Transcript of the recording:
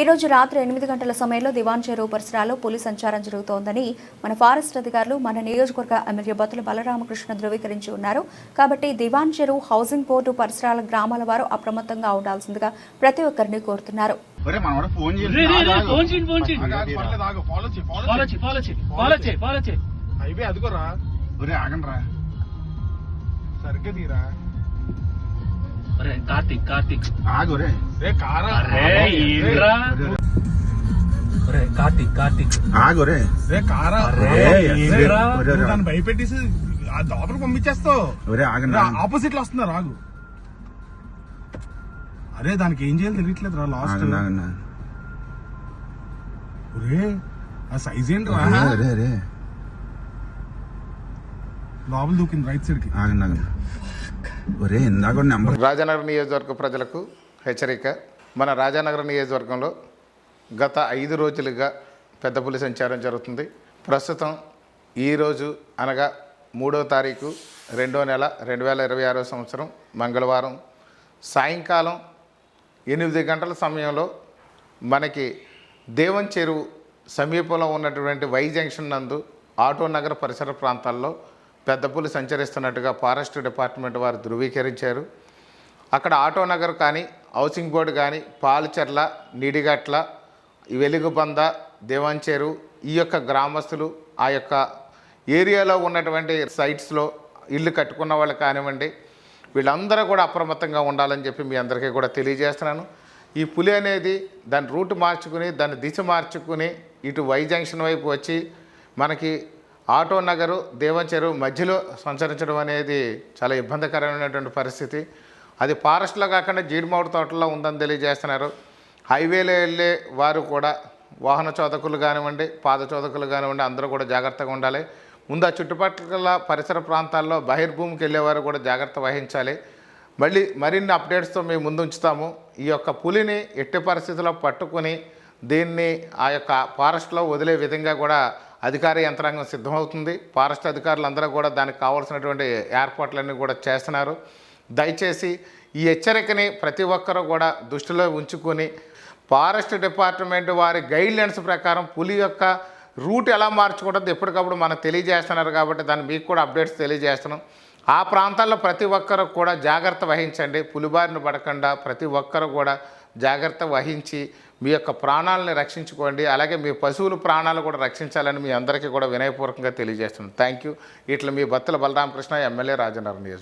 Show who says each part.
Speaker 1: ఈ రోజు రాత్రి ఎనిమిది గంటల సమయంలో దివాన్ చెరువు పరిసరాల్లో పులి సంచారం జరుగుతోందని మన ఫారెస్ట్ అధికారులు మన నియోజకవర్గ ఎమ్మెల్యే బతుల బలరామకృష్ణ ధృవీకరించి ఉన్నారు. కాబట్టి దివాన్ చెరువు హౌసింగ్ బోర్డు పరిసరాల గ్రామాల వారు అప్రమత్తంగా ఉండాల్సిందిగా ప్రతి ఒక్కరిని కోరుతున్నారు.
Speaker 2: హైవే అదిగోరా ఒరే సరిగ్గా తీరా.
Speaker 3: కార్తీక్ కార్తీక్.
Speaker 2: ఆగు
Speaker 3: అరే ఏంట్రా కార్తీక్ కార్తీక్.
Speaker 2: ఆగు రే. రే కారా.
Speaker 3: అరే,
Speaker 2: రే,
Speaker 3: ఏంట్రా?
Speaker 2: ఒరే,
Speaker 4: నువ్వు
Speaker 2: రే.
Speaker 4: దాన్ని భయపెట్టేసి ఆ లోపలికి పంపించేస్తావు.
Speaker 2: ఒరే ఆగండి రా.
Speaker 4: ఆపోజిట్లో వస్తున్నారు రాగు అరే దానికి ఏం చేయాలి తెలియట్లేదు రా లాస్ట్. ఒరే ఆ సైజ్ ఏంటి రే. లోపల దూకింది రైట్ సైడ్కి.
Speaker 2: ఆగండి ఆగండి ఒరే ఇందాక నెంబర్
Speaker 5: రాజానగర్ నియోజకవర్గ ప్రజలకు హెచ్చరిక. మన రాజానగర్ నియోజకవర్గంలో గత ఐదు రోజులుగా పెద్ద పులి సంచారం జరుగుతుంది. ప్రస్తుతం ఈరోజు అనగా మూడో తారీఖు రెండో నెల రెండు వేల ఇరవై ఆరో సంవత్సరం మంగళవారం సాయంకాలం ఎనిమిది గంటల సమయంలో మనకి దేవం చెరువు సమీపంలో ఉన్నటువంటి వై జంక్షన్ నందు ఆటో నగర పరిసర ప్రాంతాల్లో పెద్ద పులి సంచరిస్తున్నట్టుగా ఫారెస్ట్ డిపార్ట్మెంట్ వారు ధృవీకరించారు. అక్కడ ఆటో నగర్ కానీ హౌసింగ్ బోర్డు కానీ పాలచెర్ల నిడిగట్ల వెలుగుబంద దేవంచేరు ఈ యొక్క గ్రామస్తులు ఆ యొక్క ఏరియాలో ఉన్నటువంటి సైట్స్లో ఇల్లు కట్టుకున్న వాళ్ళు కానివ్వండి వీళ్ళందరూ కూడా అప్రమత్తంగా ఉండాలని చెప్పి మీ అందరికీ కూడా తెలియజేస్తున్నాను. ఈ పులి అనేది దాని రూట్ మార్చుకుని దాని దిశ మార్చుకుని ఇటు వై జంక్షన్ వైపు వచ్చి మనకి ఆటో నగరు దేవంచెరు మధ్యలో సంచరించడం అనేది చాలా ఇబ్బందికరమైనటువంటి పరిస్థితి. అది ఫారెస్ట్లో కాకుండా జీడిమామిడి తోటలో ఉందని తెలియజేస్తున్నారు. హైవేలో వెళ్ళే వారు కూడా వాహన చోదకులు కానివ్వండి పాద చోదకులు కానివ్వండి అందరూ కూడా జాగ్రత్తగా ఉండాలి. ముందు ఆ చుట్టుపక్కల పరిసర ప్రాంతాల్లో బహిర్భూమికి వెళ్ళేవారు కూడా జాగ్రత్త వహించాలి. మళ్ళీ మరిన్ని అప్డేట్స్తో మేము ముందు ఉంచుతాము. ఈ యొక్క పులిని ఎట్టి పరిస్థితుల్లో పట్టుకుని దీన్ని ఆ యొక్క ఫారెస్ట్లో వదిలే విధంగా కూడా అధికార యంత్రాంగం సిద్ధమవుతుంది. ఫారెస్ట్ అధికారులు అందరూ కూడా దానికి కావాల్సినటువంటి ఏర్పాట్లన్నీ కూడా చేస్తున్నారు. దయచేసి ఈ హెచ్చరికని ప్రతి ఒక్కరూ కూడా దృష్టిలో ఉంచుకొని ఫారెస్ట్ డిపార్ట్మెంట్ వారి గైడ్లైన్స్ ప్రకారం పులి యొక్క రూట్ ఎలా మార్చుకుంటుందో ఎప్పటికప్పుడు మనం తెలియజేస్తున్నారు కాబట్టి దాన్ని మీకు కూడా అప్డేట్స్ తెలియజేస్తున్నాం. ఆ ప్రాంతాల్లో ప్రతి ఒక్కరు కూడా జాగ్రత్త వహించండి. పులిబారిన పడకుండా ప్రతి ఒక్కరు కూడా జాగ్రత్త వహించి మీ యొక్క ప్రాణాలను రక్షించుకోండి. అలాగే మీ పశువుల ప్రాణాలు కూడా రక్షించాలని మీ అందరికీ కూడా వినయపూర్వకంగా తెలియజేస్తున్నాను. థ్యాంక్ యూ ఇట్లా మీ భర్తల బలరామకృష్ణ ఎమ్మెల్యే రాజనగర్ నియోజకవర్గం